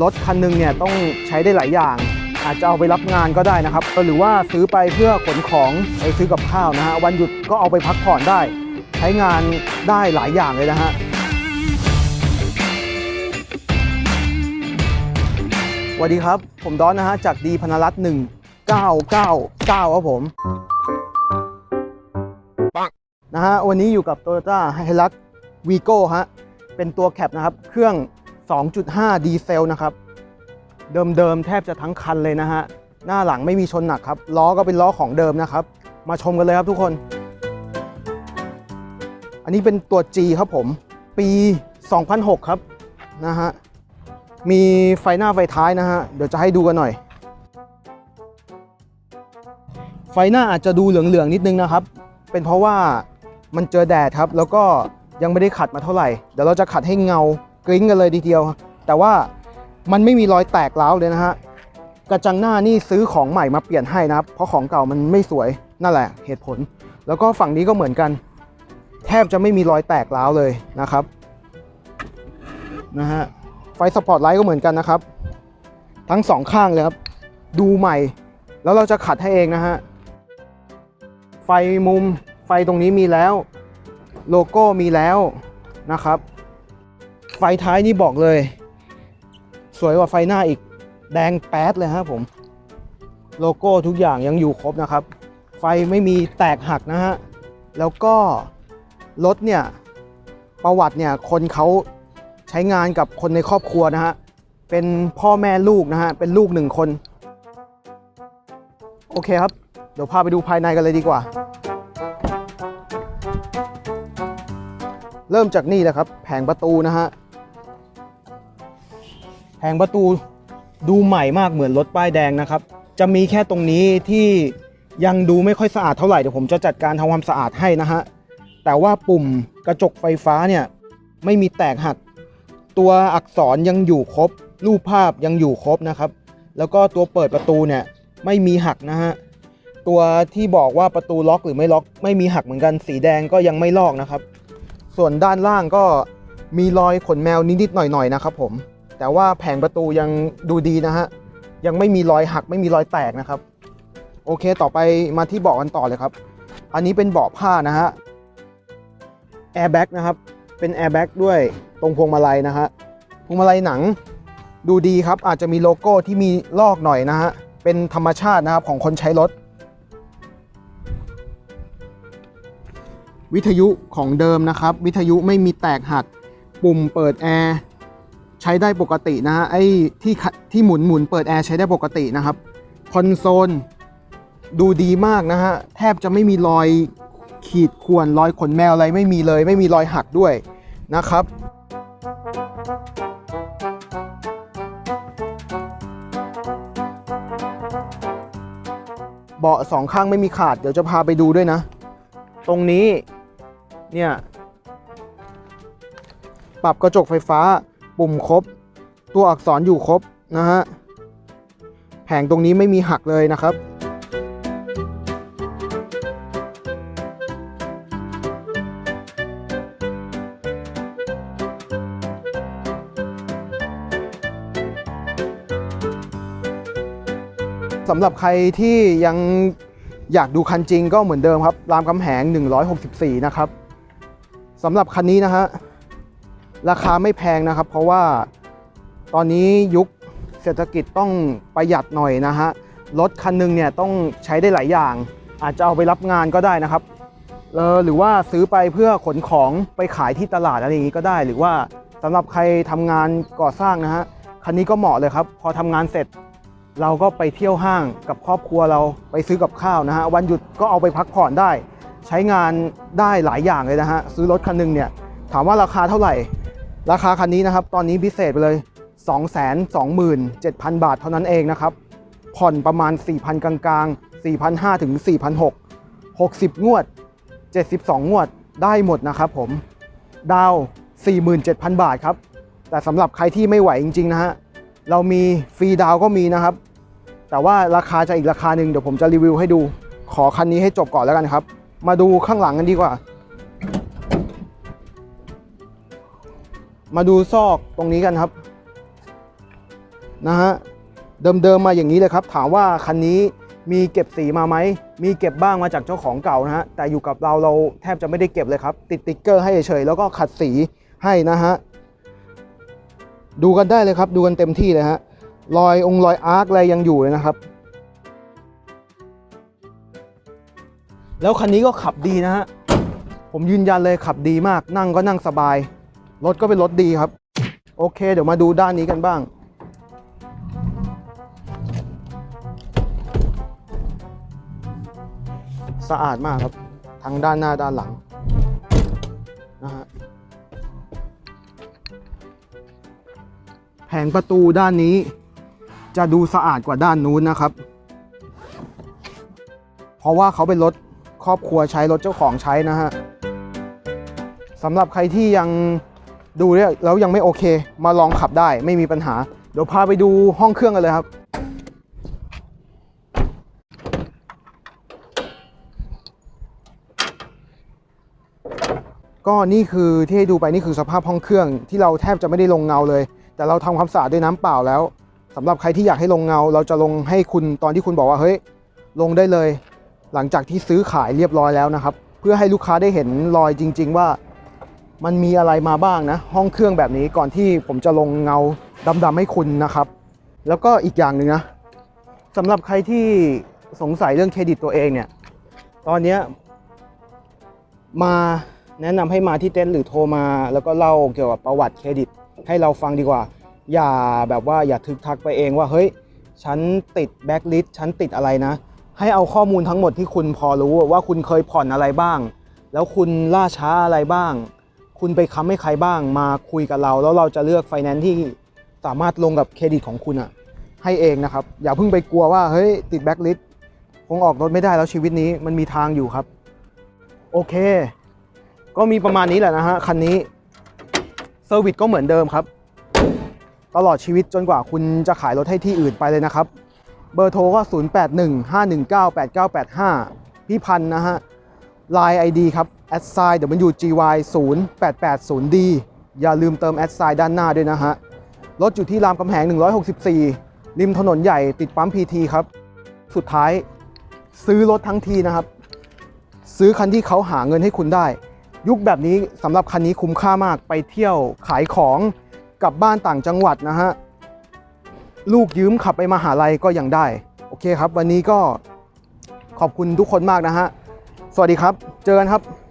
รถคันหนึงเนี่ยต้องใช้ได้หลายอย่าง อาจจะเอาไปรับงานก็ได้นะครับ หรือว่าซื้อไปเพื่อขนของไปซื้อกับข้าวนะฮะวันหยุดก็เอาไปพักผ่อนได้ ใช้งานได้หลายอย่างเลยนะฮะสวัสดีครับ ผมดอนนะฮะจากดีพนรัตน์1999ครับผมนะฮะวันนี้อยู่กับ Toyota Hilux Vigo ฮะเป็นตัวแคปนะครับ เครื่อง 2.5 ดีเซลนะครับ เดิมๆแทบจะทั้งคันเลยนะฮะ หน้าหลังไม่มีชนหนักครับ ล้อก็เป็นล้อของเดิมนะครับ มาชมกันเลยครับทุกคน อันนี้เป็นตัว G ครับผม ปี 2006 ครับนะฮะ มีไฟหน้าไฟท้ายนะฮะ เดี๋ยวจะให้ดูกันหน่อย ไฟหน้าอาจจะดูเหลืองๆนิดนึงนะครับ เป็นเพราะว่ามันเจอแดดครับ แล้วก็ยังไม่ได้ขัดมาเท่าไหร่ เดี๋ยวเราจะขัดให้เงา กริ้งกันเลยทีเดียว แต่ว่ามันไม่มีรอยแตกร้าวเลยนะฮะกระจังหน้านี่ซื้อของใหม่มาเปลี่ยนให้นะครับ เพราะของเก่ามันไม่สวยนั่นแหละเหตุผล แล้วก็ฝั่งนี้ก็เหมือนกัน แทบจะไม่มีรอยแตกร้าวเลยนะครับนะฮะไฟสปอตไลท์ก็เหมือนกันนะครับ ทั้งสองข้างเลยครับ ดูใหม่ แล้วเราจะขัดให้เองนะฮะไฟมุมไฟตรงนี้มีแล้ว โลโก้มีแล้วนะครับ ฟท้ายนี่บอกเลย สวยกว่าไฟหน้าอีกแดงแป๊ดเลยครับผม โลโก้ทุกอย่างยังอยู่ครบนะครับ ไฟไม่มีแตกหักนะฮะ แล้วก็รถเนี่ย ประวัติเนี่ย คนเขาใช้งานกับคนในครอบครัวนะฮะ เป็นพ่อแม่ลูกนะฮะ เป็นลูกหนึ่งคน โอเคครับ เดี๋ยวพาไปดูภายในกันเลยดีกว่า เริ่มจากนี่แหละครับ แผงประตูนะฮะ แผงประตูดูใหม่มากเหมือนรถป้ายแดงนะครับ จะมีแค่ตรงนี้ที่ยังดูไม่ค่อยสะอาดเท่าไหร่เดี๋ยวผมจะจัดการทำความสะอาดให้นะฮะแต่ว่าปุ่มกระจกไฟฟ้าเนี่ยไม่มีแตกหัก ตัวอักษรยังอยู่ครบ รูปภาพยังอยู่ครบนะครับ แล้วก็ตัวเปิดประตูเนี่ยไม่มีหักนะฮะตัวที่บอกว่าประตูล็อกหรือไม่ล็อก ไม่มีหักเหมือนกันสีแดงก็ยังไม่ลอกนะครับ ส่วนด้านล่างก็มีรอยขนแมวนิดๆหน่อยๆนะครับผม แต่ว่าแผงประตูยังดูดีนะฮะ ยังไม่มีรอยหักไม่มีรอยแตกนะครับ โอเคต่อไปมาที่เบาะกันต่อเลยครับ อันนี้เป็นเบาะผ้านะฮะแอร์แบ็กนะครับ เป็นแอร์แบ็กด้วยตรงพวงมาลัยนะฮะ พวงมาลัยหนังดูดีครับ อาจจะมีโลโก้ที่มีลอกหน่อยนะฮะ เป็นธรรมชาตินะครับของคนใช้รถ วิทยุของเดิมนะครับ วิทยุไม่มีแตกหัก ปุ่มเปิดแอร์ ใช้ได้ปกตินะฮะไอ้ที่ขะที่หมุนหมุนเปิดแอร์ใช้ได้ปกตินะครับคอนโซลดูดีมากนะฮะแทบจะไม่มีรอยขีดข่วนรอยขนแมวอะไรไม่มีเลย ไม่มีรอยหักด้วยนะครับเบาะสองข้างไม่มีขาดเดี๋ยวจะพาไปดูด้วยนะ ตรงนี้เนี่ยปรับกระจกไฟฟ้า ปุ่มครบ ตัวอักษรอยู่ครบนะฮะ แผงตรงนี้ไม่มีหักเลยนะครับสำหรับใครที่ยังอยากดูคันจริงก็เหมือนเดิมครับ รามคำแหง 164 นะครับสำหรับคันนี้นะฮะ ราคาไม่แพงนะครับ เพราะว่าตอนนี้ยุคเศรษฐกิจต้องประหยัดหน่อยนะฮะรถคันหนึงเนี่ยต้องใช้ได้หลายอย่าง อาจจะเอาไปรับงานก็ได้นะครับหรือว่าซื้อไปเพื่อขนของไปขายที่ตลาดอะไรอย่างนี้ก็ได้ หรือว่าสำหรับใครทำงานก่อสร้างนะฮะคันนี้ก็เหมาะเลยครับ พอทำงานเสร็จ เราก็ไปเที่ยวห้างกับครอบครัวเราไปซื้อกับข้าวนะฮะวันหยุดก็เอาไปพักผ่อนได้ ใช้งานได้หลายอย่างเลยนะฮะซื้อรถคันหนึงเนี่ยถามว่าราคาเท่าไหร่ ราคาคันนี้นะครับ ตอนนี้พิเศษไปเลย 227,000 บาทเท่านั้นเองนะครับ ผ่อนประมาณ 4,000 กลางๆ 4,500 ถึง 4,600 60 งวด 72 งวดได้หมดนะครับผม ดาว 47,000 บาทครับ แต่สำหรับใครที่ไม่ไหวจริง ๆ นะฮะ เรามีฟรีดาวก็มีนะครับ แต่ว่าราคาจะอีกราคาหนึ่งเดี๋ยวผมจะรีวิวให้ดู ขอคันนี้ให้จบก่อนแล้วกันครับ มาดูข้างหลังกันดีกว่า มาดูซอกตรงนี้กันครับนะฮะเดิมๆมาอย่างนี้เลยครับ ถามว่าคันนี้มีเก็บสีมาไหม มีเก็บบ้างมาจากเจ้าของเก่านะฮะ แต่อยู่กับเราเราแทบจะไม่ได้เก็บเลยครับ ติดติ๊กเกอร์ให้เฉยแล้วก็ขัดสีให้นะฮะ ดูกันได้เลยครับ ดูกันเต็มที่เลยฮะ รอยองค์รอยอาร์คอะไรยังอยู่เลยนะครับ แล้วคันนี้ก็ขับดีนะฮะ ผมยืนยันเลยขับดีมาก นั่งก็นั่งสบาย รถก็เป็นรถดีครับ โอเค เดี๋ยวมาดูด้านนี้กันบ้าง สะอาดมากครับ ทั้งด้านหน้าด้านหลังนะฮะแผงประตูด้านนี้ จะดูสะอาดกว่าด้านนู้นนะครับ เพราะว่าเขาเป็นรถครอบครัวใช้รถเจ้าของใช้นะฮะสำหรับใครที่ยัง ดูเนี่ยแล้วยังไม่โอเค มาลองขับได้ไม่มีปัญหา เดี๋ยวพาไปดูห้องเครื่องกันเลยครับก็นี่คือที่ให้ดูไปนี่คือสภาพห้องเครื่องที่เราแทบจะไม่ได้ลงเงาเลย แต่เราทำความสะอาดด้วยน้ำเปล่าแล้วสำหรับใครที่อยากให้ลงเงา เราจะลงให้คุณตอนที่คุณบอกว่าเฮ้ยลงได้เลย หลังจากที่ซื้อขายเรียบร้อยแล้วนะครับ เพื่อให้ลูกค้าได้เห็นรอยจริง ๆ ว่า มันมีอะไรมาบ้างนะ ห้องเครื่องแบบนี้ก่อนที่ผมจะลงเงาดำๆให้คุณนะครับ แล้วก็อีกอย่างหนึ่งนะสำหรับใครที่สงสัยเรื่องเครดิตตัวเองเนี่ย ตอนเนี้ยมาแนะนำให้มาที่เต็นท์หรือโทรมา แล้วก็เล่าเกี่ยวกับประวัติเครดิต ให้เราฟังดีกว่า อย่าแบบว่าอย่าทึกทักไปเองว่าเฮ้ยฉันติดแบ็คลิสต์ฉันติดอะไรนะ ให้เอาข้อมูลทั้งหมดที่คุณพอรู้ว่าคุณเคยผ่อนอะไรบ้าง แล้วคุณล่าช้าอะไรบ้าง คุณไปค้ำให้ใครบ้างมาคุยกับเรา แล้วเราจะเลือกไฟแนนซ์ที่สามารถลงกับเครดิตของคุณอะให้เองนะครับ อย่าเพิ่งไปกลัวว่าเฮ้ยติดแบ็คลิสคงออกรถไม่ได้แล้วชีวิตนี้มันมีทางอยู่ครับ โอเค ก็มีประมาณนี้แหละนะฮะ คันนี้เซอร์วิสก็เหมือนเดิมครับ ตลอดชีวิตจนกว่าคุณจะขายรถให้ที่อื่นไปเลยนะครับ เบอร์โทรก็ 0815198985 พี่พันธ์นะฮะ Line ID ครับ a d s i WGY 0880D อย่าลืมเติม a d s i ด้านหน้าด้วยนะฮะ รถอยู่ที่รามคำแหง 164 ริมถนนใหญ่ติดปั๊ม PT ครับ สุดท้ายซื้อรถทั้งทีนะครับ ซื้อคันที่เขาหาเงินให้คุณได้ ยุคแบบนี้สำหรับคันนี้คุ้มค่ามากไปเที่ยวขายของกลับบ้านต่างจังหวัดนะฮะ ลูกยืมขับไปมหาลัยก็ยังได้ โอเคครับ วันนี้ก็ขอบคุณทุกคนมากนะฮะ สวัสดีครับ เจอกันครับ